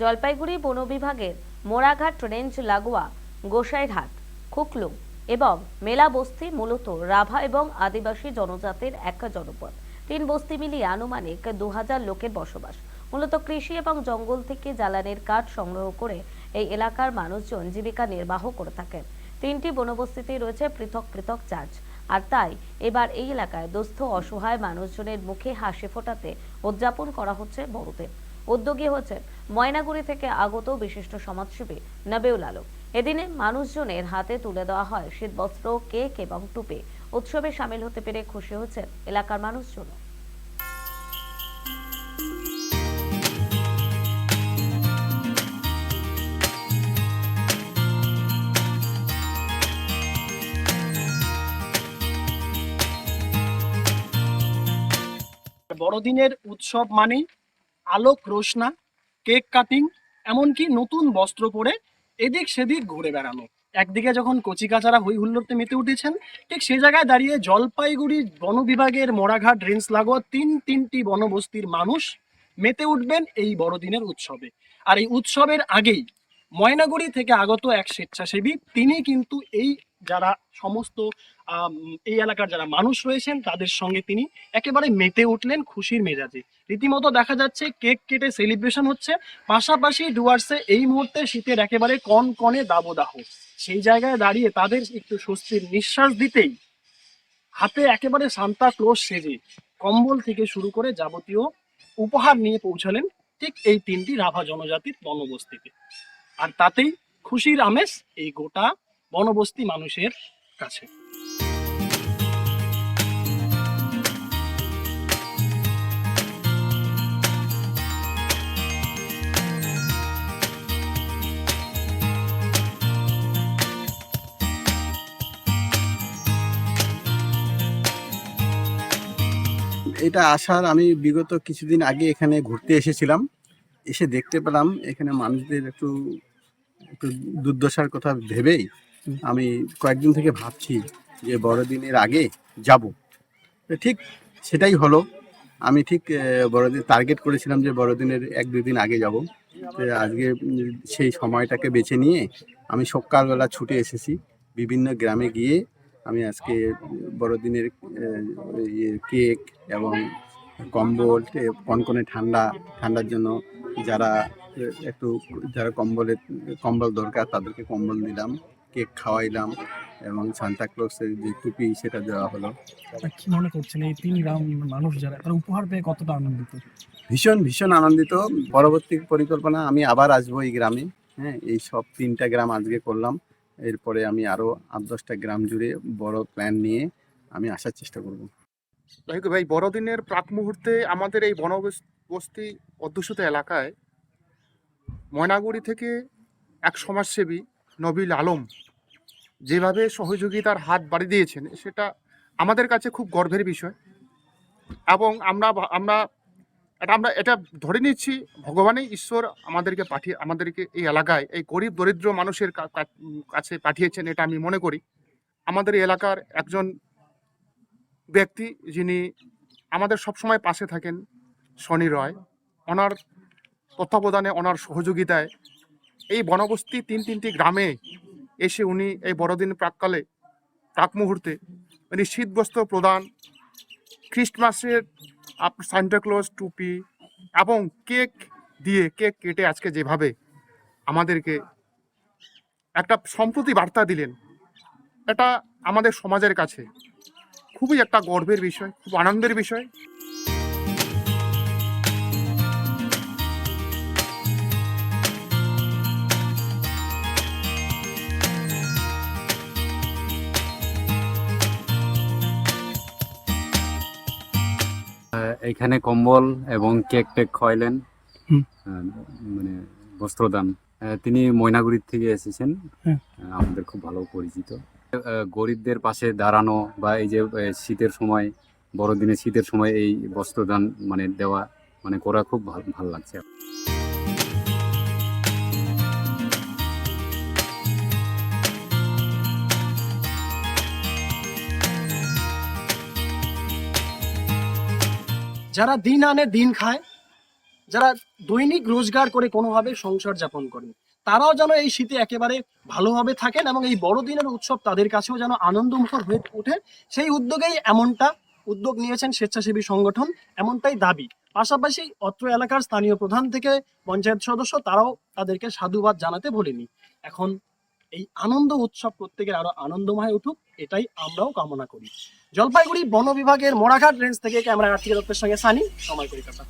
জলপাইগুড়ি বন বিভাগের মোড়াঘাট রেঞ্জ লাগোয়া গোসাইরহাট, খুকলুং এবং মেলা বস্তি মূলত রাভা এবং আদিবাসী জনজাতির এক জনপদ। তিন বস্তি মিলিয়ে আনুমানিক দু হাজার লোকের বসবাস। মূলত কৃষি এবং জঙ্গল থেকে জ্বালানির কাঠ সংগ্রহ করে এই এলাকার মানুষজন জীবিকা নির্বাহ করে থাকেন। তিনটি বনবস্তিতে রয়েছে পৃথক পৃথক চার্চ আর তাই এবার এই এলাকায় দুস্থ, অসহায় মানুষজনের মুখে হাসি ফোটাতে উদযাপন করা হচ্ছে বড়দিন উদ্যোগী হচ্ছেন ময়নাগুড়ি থেকে আগত বিশিষ্ট সমাজসেবী নবেউল আলম। এদিনে মানুষজনের হাতে তুলে দেওয়া হয় শীতবস্ত্র, কেক এবং টুপি। উৎসবে সামিল হতে পেরে খুশি হচ্ছেন এলাকার মানুষজন। বড়দিনের উৎসব মানেই আলোক রোশনা, কেক কাটিং, এমনকি নতুন বস্ত্র পরে এদিক সেদিক ঘুরে বেড়ানো। একদিকে যখন কচিকাচারা হই হুল্লোড়তে মেতে উঠেছেন, ঠিক সে জায়গায় দাঁড়িয়ে জলপাইগুড়ি বন বিভাগের মোড়াঘাট রেঞ্জ লাগোয়া তিন তিনটি বনবস্তির মানুষ মেতে উঠবেন এই বড়দিনের উৎসবে। আর এই উৎসবের আগেই ময়নাগুড়ি থেকে আগত এক স্বেচ্ছাসেবী, তিনি কিন্তু এই যারা সমস্ত এই এলাকার যারা মানুষ রয়েছেন, তাদের সঙ্গে তিনি একেবারে মেতে উঠলেন খুশির মেজাজে। রীতিমতো দেখা যাচ্ছে কেক কেটে সেলিব্রেশন হচ্ছে, পাশাপাশি ডুয়ার্সে এই মুহূর্তে শীতের একেবারে কন কনে দাবদাহ। সেই জায়গায় দাঁড়িয়ে তাদের একটু স্বস্তির নিঃশ্বাস দিতেই হাতে একেবারে সান্তা ক্লোজ সেজে কম্বল থেকে শুরু করে যাবতীয় উপহার নিয়ে পৌঁছালেন ঠিক এই তিনটি রাভা জনজাতির বনবস্তিতে। আর তাতেই খুশির আমেজ এই গোটা বনবস্তি মানুষের কাছে। এটা আসার আমি বিগত কিছুদিন আগে এখানে ঘুরতে এসেছিলাম। এসে দেখতে পেলাম এখানে মানুষদের একটু দুর্দশার কথা ভেবেই আমি কয়েকদিন থেকে ভাবছি যে বড়দিনের আগে যাব। ঠিক সেটাই হলো। আমি ঠিক বড়দিন টার্গেট করেছিলাম যে বড়দিনের এক দুই দিন আগে যাব। আজকে সেই সময়টাকে বেছে নিয়ে আমি সকালবেলা ছুটে এসেছি। বিভিন্ন গ্রামে গিয়ে আমি আজকে বড়দিনের ইয়ে কেক এবং কম্বল কনকনে ঠান্ডা, ঠান্ডার জন্য যারা একটু যারা কম্বলে কম্বল দরকার তাদেরকে কম্বল দিলাম কেক খাওয়াইলাম এবং সান্তা ক্লসের যে টুপি সেটা দেওয়া হলো। কি মনে করছেন এই তিন গ্রাম মানুষ যারা তারা উপহার পেয়ে কতটা আনন্দিত? ভীষণ ভীষণ আনন্দিত। পরবর্তী পরিকল্পনা আমি আবার আসব এই গ্রামে। হ্যাঁ এই সব তিনটা গ্রাম আজকে করলাম। এরপরে আমি আরও আট দশটা গ্রাম জুড়ে বড় প্ল্যান নিয়ে আমি আসার চেষ্টা করব। ভাই বড়দিনের প্রাক মুহূর্তে আমাদের এই বনবস্তি অধ্যুষিত এলাকায় ময়নাগুড়ি থেকে এক সমাজসেবী নবীল আলম যেভাবে সহযোগিতার হাত বাড়িয়ে দিয়েছেন, সেটা আমাদের কাছে খুব গর্বের বিষয়। এবং আমরা আমরা এটা আমরা এটা ধরে নিচ্ছি, ভগবানই ঈশ্বর আমাদেরকে পাঠিয়ে, আমাদেরকে এই এলাকায়, এই গরিব দরিদ্র মানুষের কাছে পাঠিয়েছেন, এটা আমি মনে করি। আমাদের এলাকার একজন ব্যক্তি যিনি আমাদের সবসময় পাশে থাকেন, শনি রয়। ওনার তত্ত্বাবধানে ওনার সহযোগিতায় এই বনবস্তি তিন তিনটি গ্রামে এসে উনি এই বড়দিন প্রাককালে প্রাক মুহূর্তে উনি শীতবস্ত্র প্রদান, খ্রিস্টমাসের সান্টাক্লজ টুপি এবং কেক দিয়ে কেক কেটে আজকে যেভাবে আমাদেরকে একটা সম্প্রতি বার্তা দিলেন, এটা আমাদের সমাজের কাছে খুবই একটা গর্বের বিষয়, খুব আনন্দের বিষয়। এখানে কম্বল এবং কেক টেক খাওয়াইলেন। মানে বস্ত্রদান। তিনি ময়নাগুড়ির থেকে এসেছেন। আমাদের খুব ভালো পরিচিত। গরিবদের পাশে দাঁড়ানো বা এই যে শীতের সময় বড়দিনে শীতের সময় এই বস্ত্রদান মানে দেওয়া মানে করা খুব ভালো ভালো লাগছে। যারা দিন আনে, দিন খায়, যারা দৈনিক রোজগার করে কোনোভাবে সংসার যাপন করেন, তারাও যেন এই শীতে একেবারে ভালোভাবে থাকেন এবং এই বড়দিনের উৎসব তাদের কাছেও যেন আনন্দমুখর হয়ে ওঠে। সেই উদ্যোগেই এমনটা উদ্যোগ নিয়েছেন স্বেচ্ছাসেবী সংগঠন, এমনটাই দাবি। পাশাপাশি অত্র এলাকার স্থানীয় প্রধান থেকে পঞ্চায়েত সদস্য, তারাও তাদেরকে সাধুবাদ জানাতে ভোলেনি এখন এই আনন্দ উৎসব প্রত্যেকের আরও আনন্দময় উঠুক, এটাই আমরাও কামনা করি। জলপাইগুড়ি বন বিভাগের মোড়াঘাট রেঞ্জ থেকে ক্যামেরা আর্থিক দত্তের সঙ্গে সানি, সময় কলকাতা